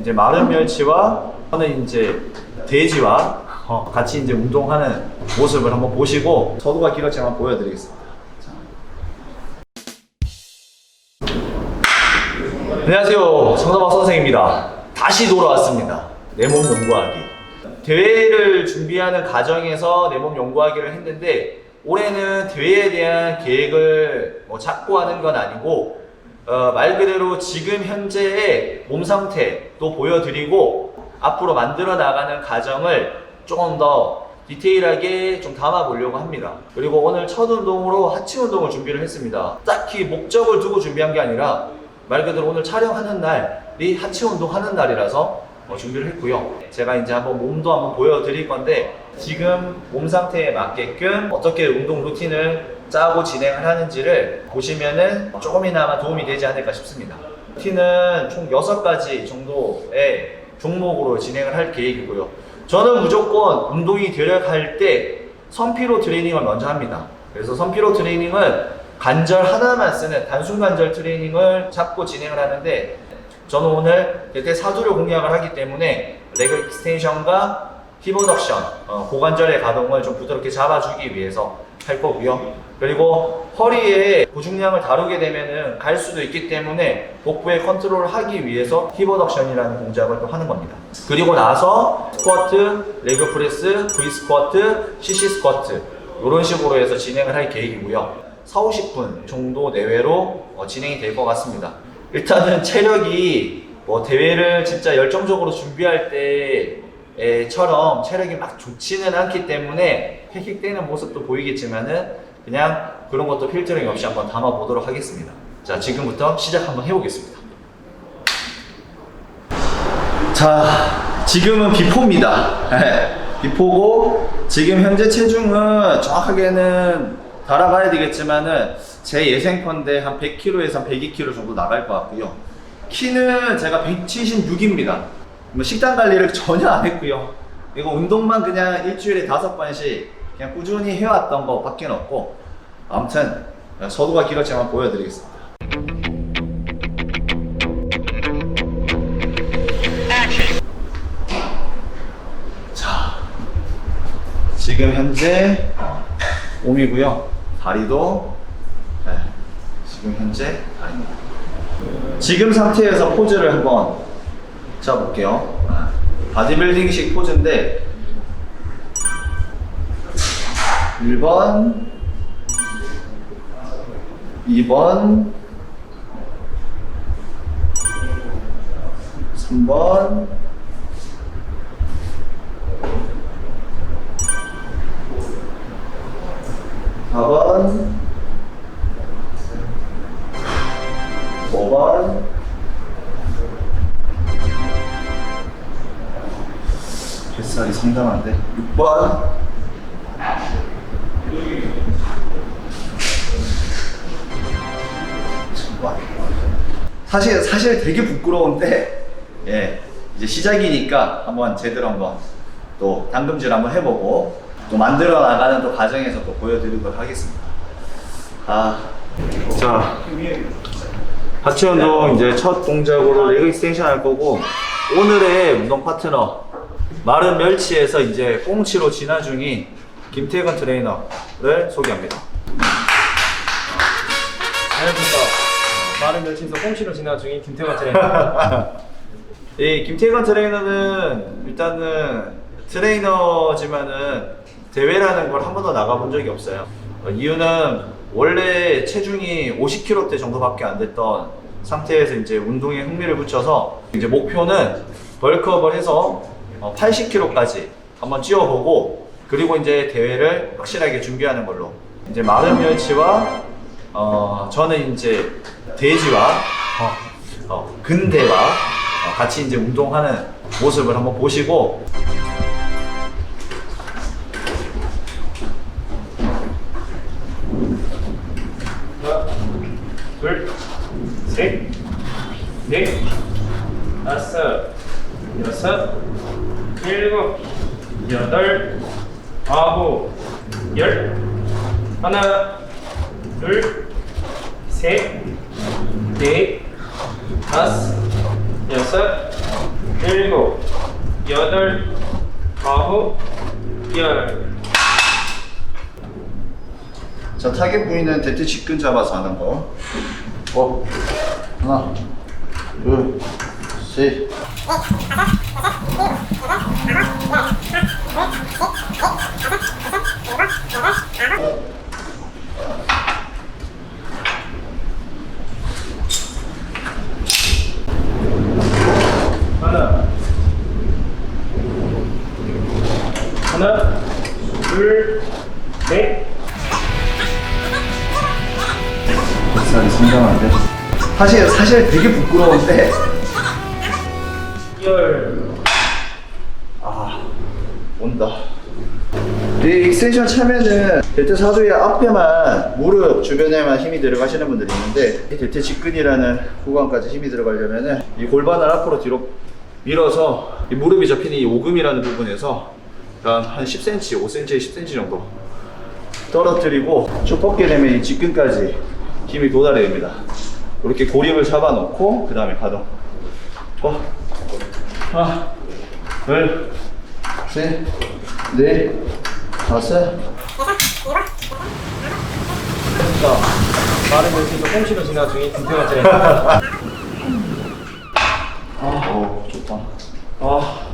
이제 마른 멸치와 저는 이제 돼지와 어, 같이 이제 운동하는 모습을 한번 보시고 서두가 길었지 한번 보여드리겠습니다. 자. 안녕하세요, 성나박 선생입니다. 다시 돌아왔습니다. 내 몸 연구하기. 대회를 준비하는 과정에서 내 몸 연구하기를 했는데 올해는 대회에 대한 계획을 뭐 잡고 하는 건 아니고 어, 말 그대로 지금 현재의 몸 상태도 보여드리고 앞으로 만들어 나가는 과정을 조금 더 디테일하게 좀 담아 보려고 합니다. 그리고 오늘 첫 운동으로 하체 운동을 준비를 했습니다. 딱히 목적을 두고 준비한 게 아니라 말 그대로 오늘 촬영하는 날이 하체 운동하는 날이라서 어, 준비를 했고요. 제가 이제 한번 몸도 한번 보여드릴 건데 지금 몸 상태에 맞게끔 어떻게 운동 루틴을 짜고 진행을 하는지를 보시면은 조금이나마 도움이 되지 않을까 싶습니다. 루틴은 총 6가지 정도의 종목으로 진행을 할 계획이고요. 저는 무조건 운동이 되려갈 때 선피로 트레이닝을 먼저 합니다. 그래서 선피로 트레이닝은 관절 하나만 쓰는 단순 관절 트레이닝을 잡고 진행을 하는데 저는 오늘 대퇴 사두를 공략을 하기 때문에 레그 익스텐션과 힙어덕션 어, 고관절의 가동을 좀 부드럽게 잡아주기 위해서 할 거고요. 그리고 허리에 고중량을 다루게 되면은 갈 수도 있기 때문에 복부의 컨트롤을 하기 위해서 힙어덕션이라는 동작을 또 하는 겁니다. 그리고 나서 스쿼트, 레그 프레스, V 스쿼트, CC 스쿼트 이런 식으로 해서 진행을 할 계획이고요. 4, 50분 정도 내외로 어, 진행이 될 것 같습니다. 일단은 체력이 뭐 대회를 진짜 열정적으로 준비할 때 처럼 체력이 막 좋지는 않기 때문에 헥헥대는 모습도 보이겠지만은 그냥 그런 것도 필터링 없이 한번 담아 보도록 하겠습니다. 자, 지금부터 시작 한번 해보겠습니다. 자, 지금은 비포입니다. 네, 비포고 지금 현재 체중은 정확하게는 달아가야 되겠지만은 제 예상컨대 한 100kg에서 102kg 정도 나갈 것 같고요. 키는 제가 176입니다. 뭐 식단 관리를 전혀 안 했고요. 이거 운동만 그냥 일주일에 다섯 번씩 그냥 꾸준히 해왔던 것밖에 없고 아무튼 서두가 길었지만 보여드리겠습니다. 자, 지금 현재 몸이고요. 다리도 네, 지금 현재 다리입니다. 지금 상태에서 포즈를 한번 잡아볼게요. 아, 바디빌딩식 포즈인데 1번 2번 3번 4번 뱃살이 상당한데 6번. 사실 사실 되게 부끄러운데 예 이제 시작이니까 한번 제대로 한번 또 당금질 한번 해보고 또 만들어 나가는 또 과정에서 또 보여드리도록 하겠습니다. 아, 자 운동 이제 첫 동작으로 레그 익스텐션 할 거고 오늘의 운동 파트너 마른 멸치에서 이제 꽁치로 진화 중인 김태근 트레이너를 소개합니다. 안녕하십니까. 마른 멸치에서 꽁치로 진화 중인 김태관 트레이너입니다. 이 김태건 트레이너는 일단은 트레이너지만은 대회라는 걸 한 번도 나가본 적이 없어요. 어, 이유는 원래 체중이 50kg 정도밖에 안 됐던 상태에서 이제 운동에 흥미를 붙여서 이제 목표는 벌크업을 해서 80kg까지 한번 찌워보고 그리고 이제 대회를 확실하게 준비하는 걸로. 이제 마른 멸치와 어 저는 이제 돼지와 어, 어, 근대와 어, 같이 이제 운동하는 모습을 한번 보시고. 둘, 셋, 넷, 다섯, 여섯, 일곱, 여덟, 아홉, 열. 하나, 둘, 셋, 넷, 다섯, 여섯, 여덟, 아홉, 열. 자, 타겟 부위는 대퇴 직근 잡아서 하는 거. 어, 하나, 둘, 셋. 하나, 하나, 둘, 넷, 비싸게 상당한데. 사실, 사실 되게 부끄러운데. 열. 온다. 이 익스텐션 차면은 대퇴 사두의 앞에만 무릎 주변에만 힘이 들어가시는 분들이 있는데 이 대퇴 직근이라는 구간까지 힘이 들어가려면은 이 골반을 앞으로 뒤로 밀어서 이 무릎이 접히는 이 오금이라는 부분에서 한, 한 10cm, 5cm, 10cm 정도 떨어뜨리고 쭉 뻗게 되면 이 직근까지 힘이 도달해야 됩니다. 이렇게 고립을 잡아놓고 그 다음에 가동. 어. 하나, 둘, 셋, 넷, 자, 마른 멸치에서 꼼치로 진화 중인 김태환 차례입니다. 오, 좋다. 아.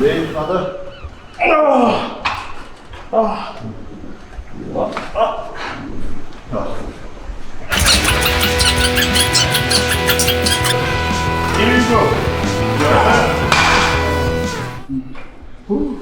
넷, 다섯. 셋,